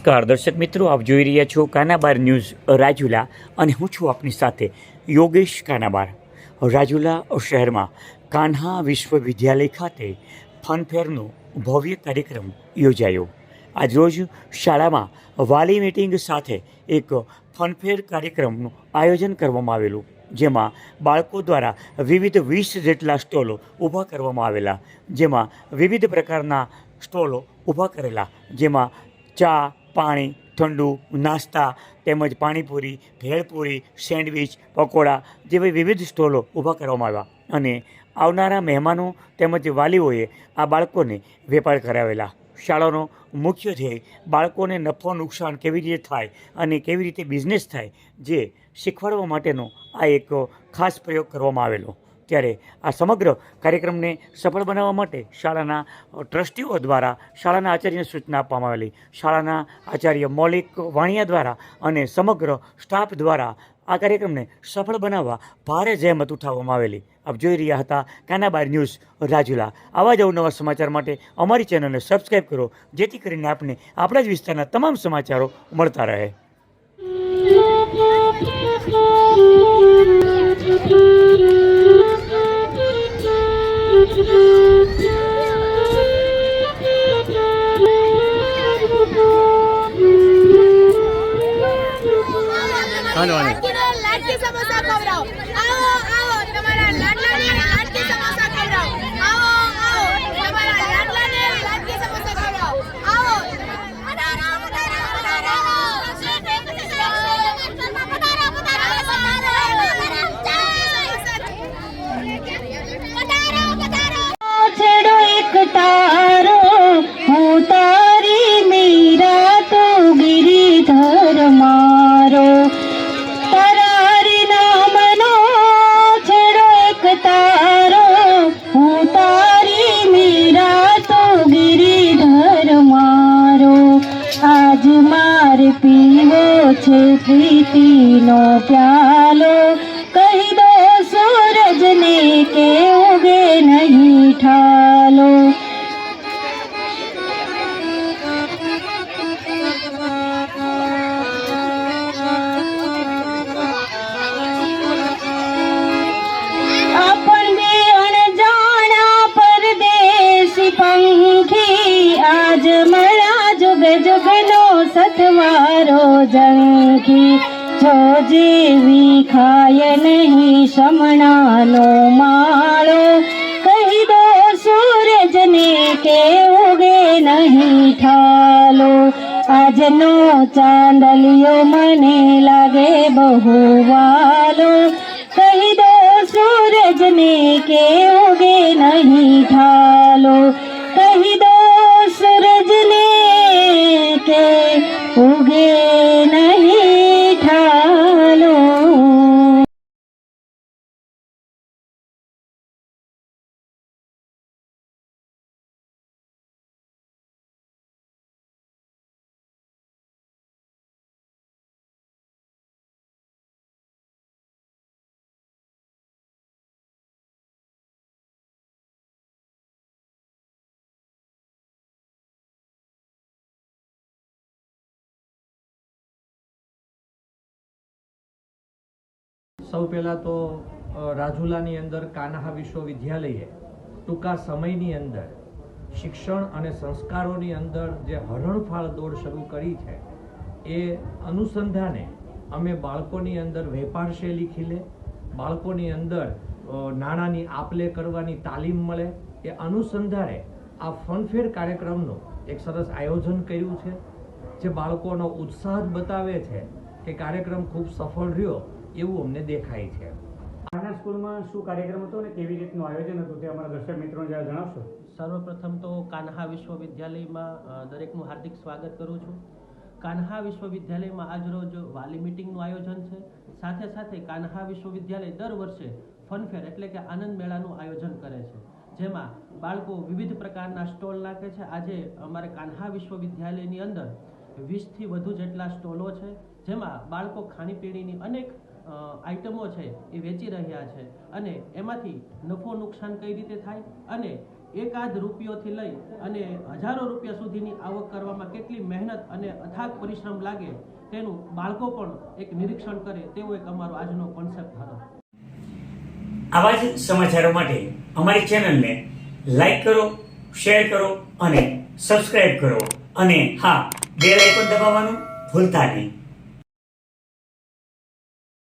નમસ્કાર, દર્શક મિત્રો, આપ જોઈ રહ્યા છો કાનાબાર ન્યૂઝ રાજુલા અને હું છું આપની સાથે યોગેશ કાનાબાર. રાજુલા શહેરમાં કાન્હા વિશ્વવિદ્યાલય ખાતે ફનફેરનો ભવ્ય કાર્યક્રમ યોજાયો. આજરોજ શાળામાં વાલી મીટિંગ સાથે એક ફનફેર કાર્યક્રમનું આયોજન કરવામાં આવેલું, જેમાં બાળકો દ્વારા વિવિધ વીસ જેટલા સ્ટોલો ઊભા કરવામાં આવેલા, જેમાં વિવિધ પ્રકારના સ્ટોલો ઊભા કરેલા, જેમાં ચા પાણી, ઠંડુ, નાસ્તા તેમજ પાણીપુરી, ભેળપુરી, સેન્ડવિચ, પકોડા જેવી વિવિધ સ્ટોલો ઊભા કરવામાં આવ્યા અને આવનારા મહેમાનો તેમજ વાલીઓએ આ બાળકોને વેપાર કરાવેલા. શાળાનો મુખ્ય ધ્યેય બાળકોને નફો નુકસાન કેવી રીતે થાય અને કેવી રીતે બિઝનેસ થાય જે શીખવાડવા માટેનો આ એક ખાસ પ્રયોગ કરવામાં આવેલો. ત્યારે આ સમગ્ર કાર્યક્રમને સફળ બનાવવા માટે શાળાના ટ્રસ્ટીઓ દ્વારા શાળાના આચાર્યને સૂચના આપવામાં આવેલી. શાળાના આચાર્ય મૌલિક વાણિયા દ્વારા અને સમગ્ર સ્ટાફ દ્વારા આ કાર્યક્રમને સફળ બનાવવા ભારે જહેમત ઉઠાવવામાં આવેલી. આપ જોઈ રહ્યા હતા કાનાબાર ન્યૂઝ રાજુલા. આવા જ અવનવા સમાચાર માટે અમારી ચેનલને સબસ્ક્રાઈબ કરો જેથી કરીને આપને આપણા જ વિસ્તારના તમામ સમાચારો મળતા રહે. હાલો, છે પ્રીતિનો પ્યાલો. કહી દો સૂરજને કે ઉગે નહીં ઠાલો. પંખી આજ મળ્યા જુગ જુગનો સથવારો જંખી જો જેવી ખાય નહીં શમણાનો માળો કહી દો સૂરજને કે ઉગે નહીં ઠાલો આજનો ચાંદલિયો મને લાગે બહુ વાલો કહી દો સૂરજને કે ઉગે નહીં ઠાલો સૌ પહેલાં તો રાજુલાની અંદર કાન્હા વિશ્વવિદ્યાલયે ટૂંકા સમયની અંદર શિક્ષણ અને સંસ્કારોની અંદર જે હરણફાળ દોડ શરૂ કરી છે, એ અનુસંધાને અમે બાળકોની અંદર વેપાર શૈલી ખીલે બાળકોની અંદર નાણાંની આપલે કરવાની તાલીમ મળે, એ અનુસંધાને આ ફનફેર કાર્યક્રમનું એક સરસ આયોજન કર્યું છે, જે બાળકોનો ઉત્સાહ બતાવે છે કે કાર્યક્રમ ખૂબ સફળ રહ્યો એવું અમને દેખાય છે. આના સ્કૂલમાં શું કાર્યક્રમ હતો અને કેવી રીતનું આયોજન હતું તે અમારા દર્શક મિત્રોને જરા જણાવશો? સર્વપ્રથમ તો કાન્હા વિશ્વવિદ્યાલયમાં દરેકનું હાર્દિક સ્વાગત કરું છું. કાન્હા વિશ્વવિદ્યાલયમાં આજરોજ વાલી મિટિંગનું આયોજન છે. સાથે સાથે કાન્હા વિશ્વવિદ્યાલય દર વર્ષે ફનફેર એટલે કે આનંદ મેળાનું આયોજન કરે છે. જેમાં બાળકો વિવિધ પ્રકારના સ્ટોલ નાખે છે. આજે અમારે કાન્હા વિશ્વવિદ્યાલયની અંદર વીસથી વધુ જેટલા સ્ટોલો છે. જેમાં બાળકો ખાણીપીણીની અનેક આઇટમો છે એ વેચી રહ્યા છે અને એમાંથી નફો નુકસાન કઈ રીતે થાય અને એકાદ રૂપિયોથી લઈ અને હજારો રૂપિયા સુધીની આવક કરવામાં કેટલી મહેનત અને અથાગ પરિશ્રમ લાગે તેનું બાળકો પણ એક નિરીક્ષણ કરે તેવો એક અમારો આજનો કોન્સેપ્ટ હતો. આવા જ સમાચારો માટે અમારી ચેનલને લાઈક કરો, શેર કરો અને સબસ્ક્રાઇબ કરો અને હા, બેલ પણ દબાવવાનું ભૂલતા નહીં.